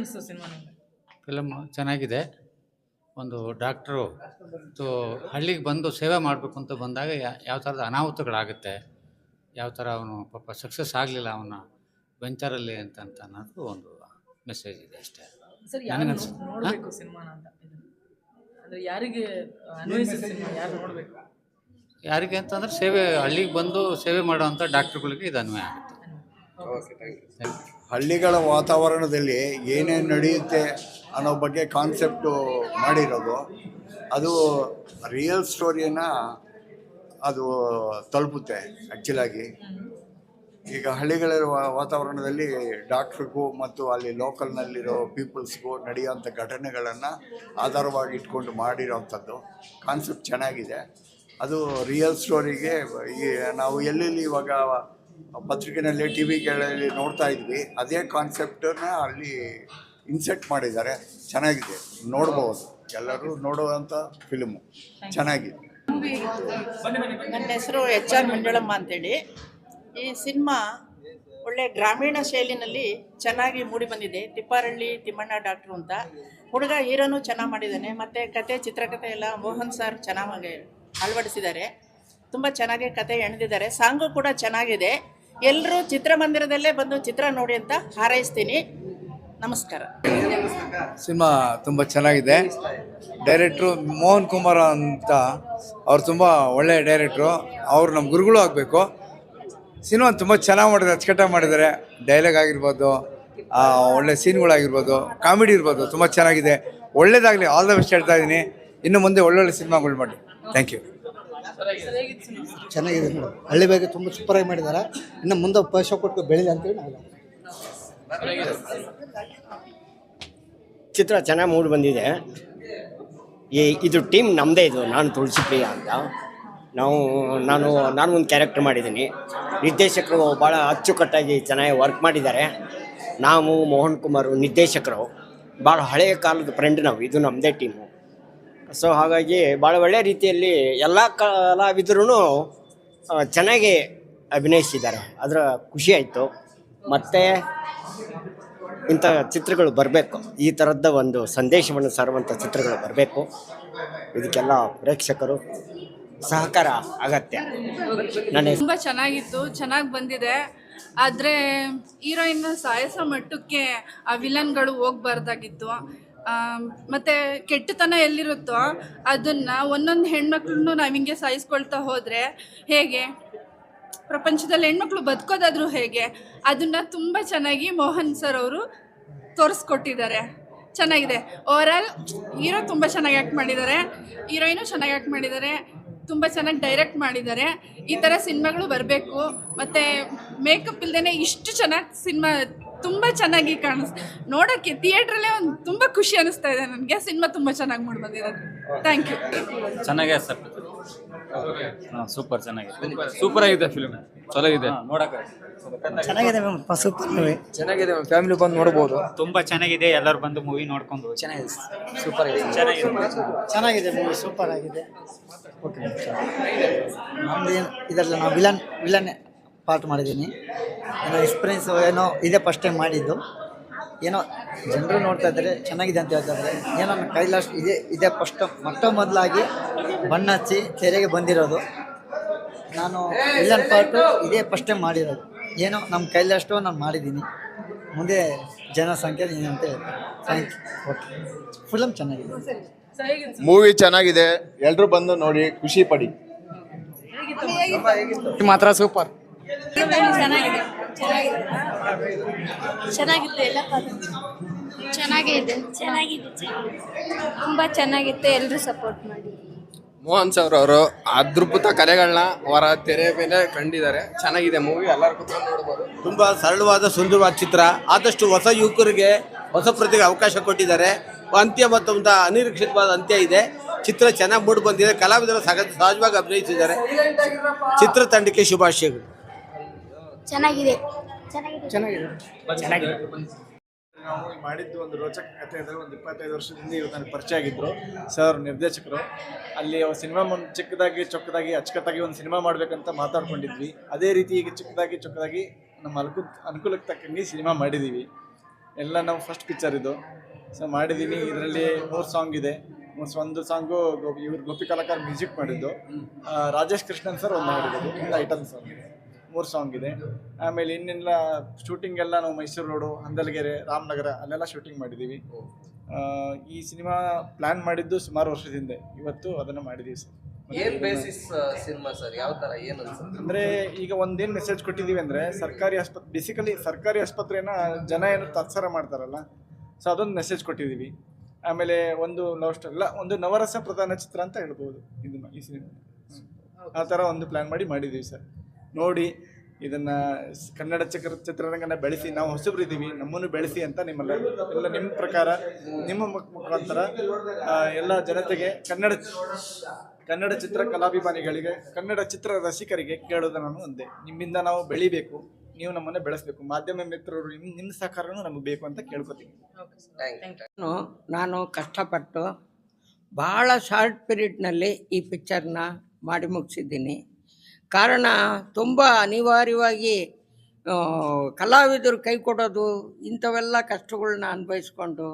ಅನಿಸ್ತು ಸಿನಿಮಾ ನಿಮ್ಗೆ ಫಿಲಮ್ ಚೆನ್ನಾಗಿದೆ. ಒಂದು ಡಾಕ್ಟ್ರು ಮತ್ತು ಹಳ್ಳಿಗೆ ಬಂದು ಸೇವೆ ಮಾಡಬೇಕು ಅಂತ ಬಂದಾಗ ಯಾ- ಯಾವ ಥರದ ಅನಾಹುತಗಳಾಗುತ್ತೆ ಯಾವ ಥರ ಅವನು ಪಾಪ ಸಕ್ಸಸ್ ಆಗಲಿಲ್ಲ ಅವನ ವೆಂಚರಲ್ಲಿ ಅಂತ ಅಂತ ಅನ್ನೋದು ಒಂದು ಮೆಸೇಜ್ ಇದೆ ಅಷ್ಟೇ. ಸರ್ ಯಾರು ನನಗನ್ಸ್- ನೋಡಬೇಕು ಸಿನಿಮಾನ ಅಂತ ಇದು? ಅಂದ್ರೆ ಯಾರಿಗೆ ಅನ್ವಯಿಸಿದ ಸಿನಿಮಾ ಯಾರು ನೋಡಬೇಕು? ಯಾರಿಗೆ ಅಂತಂದ್ರೆ ಸೇವೆ ಹಳ್ಳಿಗೆ ಬಂದು ಸೇವೆ ಮಾಡುವಂಥ ಡಾಕ್ಟ್ರುಗಳಿಗೆ ಇದು ಅನ್ವಯ ಆಗುತ್ತೆ. ಹಳ್ಳಿಗಳ ವಾತಾವರಣದಲ್ಲಿ ಏನೇನು ನಡೆಯುತ್ತೆ ಅನ್ನೋ ಬಗ್ಗೆ ಕಾನ್ಸೆಪ್ಟು ಮಾಡಿರೋದು. ಅದು ರಿಯಲ್ ಸ್ಟೋರಿಯನ್ನು ಅದು ತಲುಪುತ್ತೆ ಆ್ಯಕ್ಚುಲಾಗಿ ಈಗ ಹಳ್ಳಿಗಳ ವಾತಾವರಣದಲ್ಲಿ ಡಾಕ್ಟ್ರಿಗೂ ಮತ್ತು ಅಲ್ಲಿ ಲೋಕಲ್ನಲ್ಲಿರೋ ಪೀಪಲ್ಸ್ಗೂ ನಡೆಯುವಂಥ ಘಟನೆಗಳನ್ನು ಆಧಾರವಾಗಿ ಇಟ್ಕೊಂಡು ಮಾಡಿರೋವಂಥದ್ದು ಕಾನ್ಸೆಪ್ಟ್ ಚೆನ್ನಾಗಿದೆ. ಅದು ರಿಯಲ್ ಸ್ಟೋರಿಗೆ ಈ, ನಾವು ಎಲ್ಲೆಲ್ಲಿ ಇವಾಗ ಪತ್ರಿಕೆನಲ್ಲಿ ಟಿ ವಿಗಳಲ್ಲಿ ನೋಡ್ತಾ ಇದ್ವಿ. ಅದೇ ಕಾನ್ಸೆಪ್ಟನ್ನ ಅಲ್ಲಿ ಇನ್ಸೆಟ್ ಮಾಡಿದ್ದಾರೆ. ಚೆನ್ನಾಗಿದೆ. ನೋಡ್ಬೋದು. ಎಲ್ಲರೂ ನೋಡುವಂಥ ಫಿಲ್ಮು ಚೆನ್ನಾಗಿದೆ ನನ್ನ ಹೆಸರು ಎಚ್ ಆರ್ ಮಂಜುಳಮ್ಮ ಅಂತೇಳಿ. ಈ ಸಿನಿಮಾ ಒಳ್ಳೆ ಗ್ರಾಮೀಣ ಶೈಲಿನಲ್ಲಿ ಚೆನ್ನಾಗಿ ಮೂಡಿ ಬಂದಿದೆ. ತಿಪ್ಪಾರಳ್ಳಿ, ತಿಮ್ಮಣ್ಣ ಡಾಕ್ಟ್ರು ಅಂತ. ಹುಡುಗ ಹೀರೋನು ಚೆನ್ನಾಗಿ ಮಾಡಿದ್ದಾನೆ. ಮತ್ತು ಕತೆ ಚಿತ್ರಕಥೆ ಎಲ್ಲ ಮೋಹನ್ ಸರ್ ಚೆನ್ನಾಗಿ ಅಳವಡಿಸಿದ್ದಾರೆ. ತುಂಬ ಚೆನ್ನಾಗಿ ಕತೆ ಎಣೆದಿದ್ದಾರೆ. ಸಾಂಗು ಕೂಡ ಚೆನ್ನಾಗಿದೆ. ಎಲ್ಲರೂ ಚಿತ್ರಮಂದಿರದಲ್ಲೇ ಬಂದು ಚಿತ್ರ ನೋಡಿ ಅಂತ ಹಾರೈಸ್ತೀನಿ. ನಮಸ್ಕಾರ. ಸಿನಿಮಾ ತುಂಬ ಚೆನ್ನಾಗಿದೆ. ಡೈರೆಕ್ಟ್ರು ಮೋಹನ್ ಕುಮಾರ್ ಅಂತ ಅವ್ರು ತುಂಬ ಒಳ್ಳೆ ಡೈರೆಕ್ಟ್ರು. ಅವ್ರು ನಮ್ಮ ಗುರುಗಳು ಆಗಬೇಕು. ಸಿನಿಮಾ ತುಂಬ ಚೆನ್ನಾಗಿ ಮಾಡಿದ್ದಾರೆ, ಅಚ್ಚುಕಟ್ಟಾಗಿ ಮಾಡಿದ್ದಾರೆ. ಡೈಲಾಗ್ ಆಗಿರ್ಬೋದು ಒಳ್ಳೆ ಸೀನ್ಗಳಾಗಿರ್ಬೋದು, ಕಾಮಿಡಿ ಇರ್ಬೋದು, ತುಂಬ ಚೆನ್ನಾಗಿದೆ. ಒಳ್ಳೇದಾಗಲಿ, ಆಲ್ ದ ಬೆಸ್ಟ್ ಹೇಳ್ತಾ ಇದ್ದೀನಿ. ಇನ್ನು ಮುಂದೆ ಒಳ್ಳೊಳ್ಳೆ ಸಿನಿಮಾಗಳು ಮಾಡಿ ಥ್ಯಾಂಕ್ ಯು. ಚೆನ್ನಾಗಿದೆ. ಮೇಡಮ್ ಹಳ್ಳಿ ಬಗ್ಗೆ ತುಂಬ ಸೂಪರಾಗಿ ಮಾಡಿದ್ದಾರೆ. ಇನ್ನು ಮುಂದೆ ಪೈಸೆ ಕೊಟ್ಟು ಬೆಳೀಲಿ ಅಂತೇಳಿ ನಾವು ಚಿತ್ರ ಚೆನ್ನಾಗಿ ಮೂಡಿ ಬಂದಿದೆ. ಈ ಇದು ಟೀಮ್ ನಮ್ಮದೇ ಇದು. ನಾನು ತುಳಸಿ ಪ್ರಿಯ ಅಂತ. ನಾವು ನಾನು ನಾನು ಒಂದು ಕ್ಯಾರೆಕ್ಟರ್ ಮಾಡಿದ್ದೀನಿ. ನಿರ್ದೇಶಕರು ಭಾಳ ಅಚ್ಚುಕಟ್ಟಾಗಿ ಚೆನ್ನಾಗಿ ವರ್ಕ್ ಮಾಡಿದ್ದಾರೆ. ನಾವು ಮೋಹನ್ ಕುಮಾರ್ ನಿರ್ದೇಶಕರು. ಭಾಳ ಹಳೆಯ ಕಾಲದ ಫ್ರೆಂಡ್ ನಾವು. ಇದು ನಮ್ಮದೇ ಟೀಮು ಸೊ ಹಾಗಾಗಿ ಭಾಳ ಒಳ್ಳೆಯ ರೀತಿಯಲ್ಲಿ ಎಲ್ಲ ಕಲಾವಿದರು ಚೆನ್ನಾಗಿ ಅಭಿನಯಿಸಿದ್ದಾರೆ. ಅದರ ಖುಷಿ ಆಯಿತು. ಮತ್ತು ಇಂಥ ಚಿತ್ರಗಳು ಬರಬೇಕು. ಈ ಥರದ ಒಂದು ಸಂದೇಶವನ್ನು ಸಾರುವಂಥ ಚಿತ್ರಗಳು ಬರಬೇಕು. ಇದಕ್ಕೆಲ್ಲ ಪ್ರೇಕ್ಷಕರು ಸಹಕಾರ ಅಗತ್ಯ. ನನಗೆ ತುಂಬ ಚೆನ್ನಾಗಿತ್ತು. ಚೆನ್ನಾಗಿ ಬಂದಿದೆ. ಆದರೆ ಹೀರೋಯಿನ್ ಸಾಯಸ ಮಟ್ಟಕ್ಕೆ ಆ ವಿಲನ್ಗಳು ಹೋಗ್ಬಾರ್ದಾಗಿತ್ತು. ಮತ್ತೆ ಕೆಟ್ಟತನ ಎಲ್ಲಿರುತ್ತೋ ಅದನ್ನು ಒಂದೊಂದು ಹೆಣ್ಮಕ್ಳನ್ನು ನಾವು ಹಿಂಗೆ ಸಾಯಿಸ್ಕೊಳ್ತಾ ಹೋದರೆ ಹೇಗೆ? ಪ್ರಪಂಚದಲ್ಲಿ ಹೆಣ್ಮಕ್ಳು ಬದುಕೋದಾದ್ರೂ ಹೇಗೆ? ಅದನ್ನು ತುಂಬ ಚೆನ್ನಾಗಿ ಮೋಹನ್ ಸರ್ ಅವರು ತೋರಿಸ್ಕೊಟ್ಟಿದ್ದಾರೆ. ಚೆನ್ನಾಗಿದೆ. ಓವರಾಲ್ ಹೀರೋ ತುಂಬ ಚೆನ್ನಾಗಿ ಆ್ಯಕ್ಟ್ ಮಾಡಿದ್ದಾರೆ. ಹೀರೋಯಿನು ಚೆನ್ನಾಗಿ ಆ್ಯಕ್ಟ್ ಮಾಡಿದ್ದಾರೆ. ತುಂಬ ಚೆನ್ನಾಗಿ ಡೈರೆಕ್ಟ್ ಮಾಡಿದ್ದಾರೆ. ಈ ಥರ ಸಿನಿಮಾಗಳು ಬರಬೇಕು. ಮತ್ತು ಮೇಕಪ್ ಇಲ್ಲದೇ ಇಷ್ಟು ಚೆನ್ನಾಗಿ ಸಿನಿಮಾ ತುಂಬ ಚೆನ್ನಾಗಿ ಕಾಣಿಸ್ ನೋಡೋಕ್ಕೆ ಥಿಯೇಟ್ರಲ್ಲೇ ಒಂದು ತುಂಬ ಖುಷಿ ಅನಿಸ್ತಾ ಇದೆ ನನಗೆ. ಸಿನಿಮಾ ತುಂಬ ಚೆನ್ನಾಗಿ ಮೂಡಿ ಬಂದಿರೋದು. ಥ್ಯಾಂಕ್ ಯು ಚೆನ್ನಾಗಿದೆ ಸರ್. ಸೂಪರ್ ಚೆನ್ನಾಗಿದೆ. ಸೂಪರ್ ಆಗಿದೆ ಫಿಲ್ಮ್ ಚೆನ್ನಾಗಿದೆ ನೋಡಕ್ಕೆ ಚೆನ್ನಾಗಿದೆ ಮ್ಯಾಮ್ ಸೂಪರ್ ಮೂವಿ ಚೆನ್ನಾಗಿದೆ ಫ್ಯಾಮಿಲಿ ಬಂದು ನೋಡ್ಬೋದು. ತುಂಬಾ ಚೆನ್ನಾಗಿದೆ ಎಲ್ಲರೂ ಬಂದು ಮೂವಿ ನೋಡ್ಕೊಂಡು. ಚೆನ್ನಾಗಿದೆ ಸೂಪರ್ ಚೆನ್ನಾಗಿದೆ. ಮೂವಿ ಸೂಪರ್ ಆಗಿದೆ. ಓಕೆ ನಮ್ದು ಇದರಲ್ಲಿ ನಾವು ವಿಲನ್ ವಿಲನ್ ಪಾರ್ಟ್ ಮಾಡಿದ್ದೀನಿ ಏನೋ ಎಕ್ಸ್ಪೀರಿಯನ್ಸ್ ಏನೋ ಇದೇ ಫಸ್ಟ್ ಟೈಮ್ ಮಾಡಿದ್ದು. ಏನೋ ಜನರು ನೋಡ್ತಾ ಇದ್ದಾರೆ ಚೆನ್ನಾಗಿದೆ ಅಂತ ಹೇಳ್ತಾರೆ ಇದ್ದಾರೆ. ಏನೋ ನನ್ನ ಕೈಲಾಸ್ಟ್ ಇದೇ ಇದೇ ಫಸ್ಟ್ ಮೊಟ್ಟ ಮೊದಲಾಗಿ ಬಣ್ಣ ಹಚ್ಚಿ ತೆರೆಗೆ ಬಂದಿರೋದು. ನಾನು ವಿಲನ್ ಪಾರ್ಟು ಇದೇ ಫಸ್ಟ್ ಟೈಮ್ ಮಾಡಿರೋದು. ಏನೋ ನಮ್ಮ ಕೈಲಷ್ಟು ನಾನು ಮಾಡಿದ್ದೀನಿ. ಮುಂದೆ ಜನಸಂಖ್ಯೆ ಏನಂತ ಹೇಳ್ತಾರೆ ಥ್ಯಾಂಕ್ ಯು ಓಕೆ ಫಿಲಮ್ ಚೆನ್ನಾಗಿದೆ. ಮೂವಿ ಚೆನ್ನಾಗಿದೆ. ಎಲ್ಲರೂ ಬಂದು ನೋಡಿ ಖುಷಿ ಪಡಿ. ಮಾತ್ರ ಸೂಪರ್ ಚೆನ್ನಾಗಿದೆ. ಚೆನ್ನಾಗಿತ್ತು ಎಲ್ಲ ಚೆನ್ನಾಗಿದೆ. ಚೆನ್ನಾಗಿದೆ ತುಂಬ ಚೆನ್ನಾಗಿತ್ತು ಎಲ್ಲರೂ ಸಪೋರ್ಟ್ ಮಾಡಿ. ಮೋಹನ್ ಸರ್ ಅವರು ಅದ್ಭುತ ಕಲೆಗಳನ್ನ ಹೊರ ತೆರೆ ಮೇಲೆ ಕಂಡಿದ್ದಾರೆ. ಚೆನ್ನಾಗಿದೆ ಮೂವಿ ಎಲ್ಲರೂ ಕುತ್ಕೊಂಡು ನೋಡ್ಬೋದು. ತುಂಬ ಸರಳವಾದ ಸುಂದರವಾದ ಚಿತ್ರ. ಆದಷ್ಟು ಹೊಸ ಯುವಕರಿಗೆ ಹೊಸ ಪ್ರತಿಗೆ ಅವಕಾಶ ಕೊಟ್ಟಿದ್ದಾರೆ. ಅಂತ್ಯ ಮತ್ತು ಒಂದು ಅನಿರೀಕ್ಷಿತವಾದ ಅಂತ್ಯ ಇದೆ. ಚಿತ್ರ ಚೆನ್ನಾಗಿ ಮೂಡ್ ಬಂದಿದೆ. ಕಲಾವಿದರು ಸಹ ಸಹಜವಾಗಿ ಅಭಿನಯಿಸಿದ್ದಾರೆ. ಚಿತ್ರತಂಡಕ್ಕೆ ಶುಭಾಶಯಗಳು. ಚೆನ್ನಾಗಿದೆ. ಚೆನ್ನಾಗಿದೆ. ನಾವು ಮಾಡಿದ್ದು ಒಂದು ರೋಚಕ ಕಥೆ ಅಂದರೆ ಒಂದು ಇಪ್ಪತ್ತೈದು ವರ್ಷದಿಂದ ಇವರು ನನಗೆ ಪರಿಚಯ ಆಗಿದ್ರು. ಸರ್ ನಿರ್ದೇಶಕರು. ಅಲ್ಲಿ ಸಿನಿಮಾ ಒಂದು ಚಿಕ್ಕದಾಗಿ ಚೊಕ್ಕದಾಗಿ ಅಚ್ಚುಕಟ್ಟಾಗಿ ಒಂದು ಸಿನಿಮಾ ಮಾಡಬೇಕಂತ ಮಾತಾಡ್ಕೊಂಡಿದ್ವಿ. ಅದೇ ರೀತಿ ಈಗ ಚಿಕ್ಕದಾಗಿ ಚೊಕ್ಕದಾಗಿ ನಮ್ಮ ಅನುಕೂ ಅನುಕೂಲಕ್ಕೆ ತಕ್ಕಂಗೆ ಸಿನಿಮಾ ಮಾಡಿದ್ದೀವಿ ಎಲ್ಲ ನಾವು ಫಸ್ಟ್ ಪಿಕ್ಚರ್ ಇದು. ಸೊ ಮಾಡಿದ್ದೀನಿ ಇದರಲ್ಲಿ ಮೂರು ಸಾಂಗ್ ಇದೆ. ಮೂರು ಒಂದು ಸಾಂಗು ಇವ್ರು ಗೋಪಿ ಕಲಾಕಾರ ಮ್ಯೂಸಿಕ್ ಮಾಡಿದ್ದು. ಆ, ರಾಜೇಶ್ ಕೃಷ್ಣನ್ ಸರ್ ಒಂದು ಮಾಡಿದ್ದು. ಐಟಮ್ ಸಾಂಗ್ ಮೂರು ಸಾಂಗ್ ಇದೆ. ಆಮೇಲೆ ಇನ್ನೆಲ್ಲ ಶೂಟಿಂಗ್ ಎಲ್ಲ ನಾವು ಮೈಸೂರು ರೋಡು ಹಂದಲಗೆರೆ ರಾಮನಗರ ಅಲ್ಲೆಲ್ಲ ಶೂಟಿಂಗ್ ಮಾಡಿದ್ದೀವಿ ಈ ಸಿನಿಮಾ ಪ್ಲಾನ್ ಮಾಡಿದ್ದು ಸುಮಾರು ವರ್ಷದಿಂದ ಇವತ್ತು ಅದನ್ನು ಮಾಡಿದ್ದೀವಿ ಸರ್ ಏನ್ ಬೇಸಿಸ್ ಸಿನಿಮಾ ಸರ್ ಯಾವ ತರ ಏನು ಅಂದ್ರೆ ಈಗ ಒಂದೇನ್ ಮೆಸೇಜ್ ಕೊಟ್ಟಿದೀವಿ ಅಂದ್ರೆ ಸರ್ಕಾರಿ ಆಸ್ಪತ್ರೆ ಬೇಸಿಕಲಿ ಸರ್ಕಾರಿ ಆಸ್ಪತ್ರೆನ ಜನ ಏನು ತತ್ಸರ ಮಾಡ್ತಾರಲ್ಲ ಸೊ ಅದೊಂದು ಮೆಸೇಜ್ ಕೊಟ್ಟಿದ್ದೀವಿ ಆಮೇಲೆ ಒಂದು ಲವ್ ಸ್ಟೋರಿ ಇಲ್ಲ ಒಂದು ನವರಸ ಪ್ರಧಾನ ಚಿತ್ರ ಅಂತ ಹೇಳ್ಬೋದು. ಇದು ಈ ಸಿನಿಮಾ ಆ ಥರ ಒಂದು ಪ್ಲಾನ್ ಮಾಡಿ ಮಾಡಿದ್ದೀವಿ ಸರ್ ನೋಡಿ ಇದನ್ನ ಕನ್ನಡ ಚಕ್ರ ಚಿತ್ರರಂಗನ ಬೆಳೆಸಿ, ನಾವು ಹೊಸಬ್ರು ಇದ್ದೀವಿ ನಮ್ಮನ್ನು ಬೆಳೆಸಿ ಅಂತ ನಿಮ್ಮಲ್ಲ ಎಲ್ಲ ನಿಮ್ಮ ಪ್ರಕಾರ, ನಿಮ್ಮ ಮುಖ- ಮುಖಾಂತರ ಎಲ್ಲ ಜನತೆಗೆ ಕನ್ನಡ ಕನ್ನಡ ಚಿತ್ರ ಕಲಾಭಿಮಾನಿಗಳಿಗೆ, ಕನ್ನಡ ಚಿತ್ರ ರಸಿಕರಿಗೆ ಕೇಳೋದು ನಾನು ಒಂದೇ. ನಿಮ್ಮಿಂದ ನಾವು ಬೆಳಿಬೇಕು, ನೀವು ನಮ್ಮನ್ನು ಬೆಳೆಸಬೇಕು. ಮಾಧ್ಯಮ ಮಿತ್ರರು ನಿಮ್ಮ ನಿಮ್ಮ ಸಹಕಾರನೂ ನಮಗೆ ಬೇಕು ಅಂತ ಕೇಳ್ಕೊತೀನಿ. ನಾನು ಕಷ್ಟಪಟ್ಟು ಭಾಳ ಶಾರ್ಟ್ ಪೀರಿಯಡ್ನಲ್ಲಿ ಈ ಪಿಕ್ಚರ್ನ ಮಾಡಿ ಮುಗಿಸಿದ್ದೀನಿ. ಕಾರಣ ತುಂಬ ಅನಿವಾರ್ಯವಾಗಿ ಕಲಾವಿದರು ಕೈ ಕೊಡೋದು ಇಂಥವೆಲ್ಲ ಕಷ್ಟಗಳನ್ನ ಅನುಭವಿಸ್ಕೊಂಡು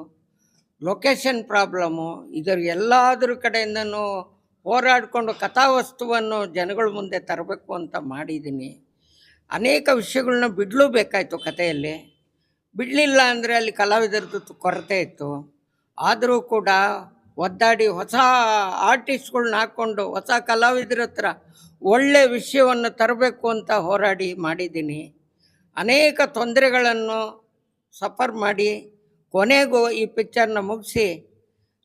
ಲೊಕೇಶನ್ ಪ್ರಾಬ್ಲಮ್ಮು ಇದರ ಎಲ್ಲಾದ್ರ ಕಡೆಯಿಂದನು ಹೋರಾಡಿಕೊಂಡು ಕಥಾವಸ್ತುವನ್ನು ಜನಗಳ ಮುಂದೆ ತರಬೇಕು ಅಂತ ಮಾಡಿದ್ದೀನಿ. ಅನೇಕ ವಿಷಯಗಳನ್ನ ಬಿಡಲೂ ಬೇಕಾಯಿತು ಕಥೆಯಲ್ಲಿ. ಬಿಡಲಿಲ್ಲ ಅಂದರೆ ಅಲ್ಲಿ ಕಲಾವಿದರದ್ದು ಕೊರತೆ ಇತ್ತು. ಆದರೂ ಕೂಡ ಒದ್ದಾಡಿ ಹೊಸ ಆರ್ಟಿಸ್ಟ್ಗಳ್ನ ಹಾಕ್ಕೊಂಡು ಹೊಸ ಕಲಾವಿದರ ಹತ್ರ ಒಳ್ಳೆ ವಿಷಯವನ್ನು ತರಬೇಕು ಅಂತ ಹೋರಾಡಿ ಮಾಡಿದ್ದೀನಿ. ಅನೇಕ ತೊಂದರೆಗಳನ್ನು ಸಫರ್ ಮಾಡಿ ಕೊನೆಗೂ ಈ ಪಿಕ್ಚರ್ನ ಮುಗಿಸಿ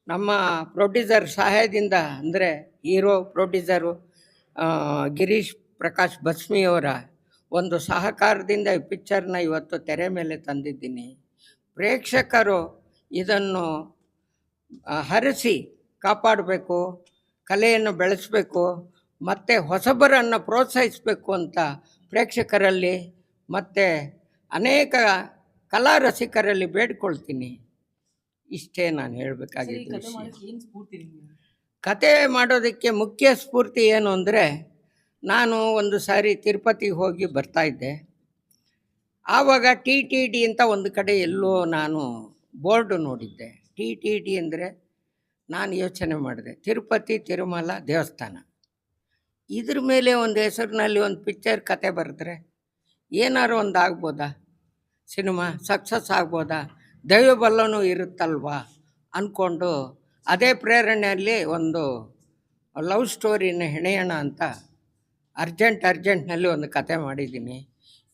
ನಮ್ಮ ಪ್ರೊಡ್ಯೂಸರ್ ಸಹಾಯದಿಂದ, ಅಂದರೆ ಹೀರೋ ಪ್ರೊಡ್ಯೂಸರು ಗಿರೀಶ್ ಪ್ರಕಾಶ್ ಬಸ್ಮಿಯವರ ಒಂದು ಸಹಕಾರದಿಂದ ಈ ಪಿಕ್ಚರ್ನ ಇವತ್ತು ತೆರೆ ಮೇಲೆ ತಂದಿದ್ದೀನಿ. ಪ್ರೇಕ್ಷಕರು ಇದನ್ನು ಹರಿಸಿ ಕಾಪಾಡಬೇಕು ಕಲೆಯನ್ನು ಬೆಳೆಸಬೇಕು ಮತ್ತು ಹೊಸಬರನ್ನು ಪ್ರೋತ್ಸಾಹಿಸಬೇಕು ಅಂತ ಪ್ರೇಕ್ಷಕರಲ್ಲಿ ಮತ್ತು ಅನೇಕ ಕಲಾ ರಸಿಕರಲ್ಲಿ ಬೇಡ್ಕೊಳ್ತೀನಿ. ಇಷ್ಟೇ ನಾನು ಹೇಳಬೇಕಾಗಿದ್ದು ಕತೆ ಮಾಡೋದಕ್ಕೆ ಮುಖ್ಯ ಸ್ಫೂರ್ತಿ ಏನು ಅಂದರೆ ನಾನು ಒಂದು ಸಾರಿ ತಿರುಪತಿಗೆ ಹೋಗಿ ಬರ್ತಾಯಿದ್ದೆ ಆವಾಗ ಟಿ ಟಿ ಡಿ ಅಂತ ಒಂದು ಕಡೆ ಎಲ್ಲೋ ನಾನು ಬೋರ್ಡು ನೋಡಿದ್ದೆ. ಟಿ ಟಿ ಟಿ ಅಂದರೆ ನಾನು ಯೋಚನೆ ಮಾಡಿದೆ. ತಿರುಪತಿ, ತಿರುಮಲ ದೇವಸ್ಥಾನ. ಇದ್ರ ಮೇಲೆ ಒಂದು ಹೆಸರಿನಲ್ಲಿ ಒಂದು ಪಿಕ್ಚರ್ ಕತೆ ಬರೆದ್ರೆ ಏನಾರು ಒಂದು ಆಗ್ಬೋದಾ? ಸಿನಿಮಾ ಸಕ್ಸಸ್ ಆಗ್ಬೋದಾ? ದೈವಬಲ್ಲನೂ ಇರುತ್ತಲ್ವಾ? ಅಂದ್ಕೊಂಡು ಅದೇ ಪ್ರೇರಣೆಯಲ್ಲಿ ಒಂದು ಲವ್ ಸ್ಟೋರಿನ ಹೆಣೆಯೋಣ ಅಂತ ಅರ್ಜೆಂಟ್ ಅರ್ಜೆಂಟ್ನಲ್ಲಿ ಒಂದು ಕತೆ ಮಾಡಿದ್ದೀನಿ.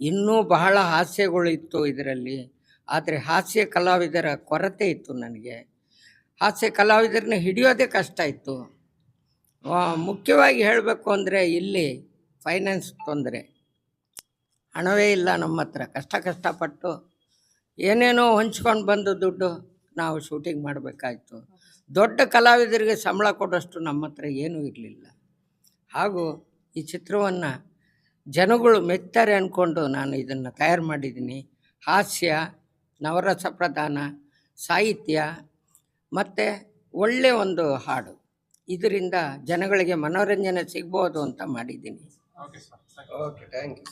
ಇನ್ನೂ ಬಹಳ ಹಾಸ್ಯಗಳು ಇತ್ತು ಇದರಲ್ಲಿ. ಆದರೆ ಹಾಸ್ಯ ಕಲಾವಿದರ ಕೊರತೆ ಇತ್ತು ನನಗೆ. ಹಾಸ್ಯ ಕಲಾವಿದರನ್ನ ಹಿಡಿಯೋದೇ ಕಷ್ಟ ಇತ್ತು. ಮುಖ್ಯವಾಗಿ ಹೇಳಬೇಕು ಅಂದರೆ ಇಲ್ಲಿ ಫೈನಾನ್ಸ್ ತೊಂದರೆ. ಹಣವೇ ಇಲ್ಲ ನಮ್ಮ ಹತ್ರ. ಕಷ್ಟ ಕಷ್ಟಪಟ್ಟು ಏನೇನೋ ಹೊಂಚ್ಕೊಂಡು ಬಂದು ದುಡ್ಡು ನಾವು ಶೂಟಿಂಗ್ ಮಾಡಬೇಕಾಯಿತು. ದೊಡ್ಡ ಕಲಾವಿದರಿಗೆ ಸಂಬಳ ಕೊಡೋಷ್ಟು ನಮ್ಮ ಹತ್ರ ಏನೂ ಇರಲಿಲ್ಲ. ಹಾಗೂ ಈ ಚಿತ್ರವನ್ನು ಜನಗಳು ಮೆತ್ತಾರೆ ಅಂದ್ಕೊಂಡು ನಾನು ಇದನ್ನು ತಯಾರು ಮಾಡಿದ್ದೀನಿ. ಹಾಸ್ಯ ನವರಸ ಪ್ರಧಾನ ಸಾಹಿತ್ಯ ಮತ್ತು ಒಳ್ಳೆಯ ಒಂದು ಹಾಡು. ಇದರಿಂದ ಜನಗಳಿಗೆ ಮನೋರಂಜನೆ ಸಿಗ್ಬೋದು ಅಂತ ಮಾಡಿದ್ದೀನಿ. Okay thank you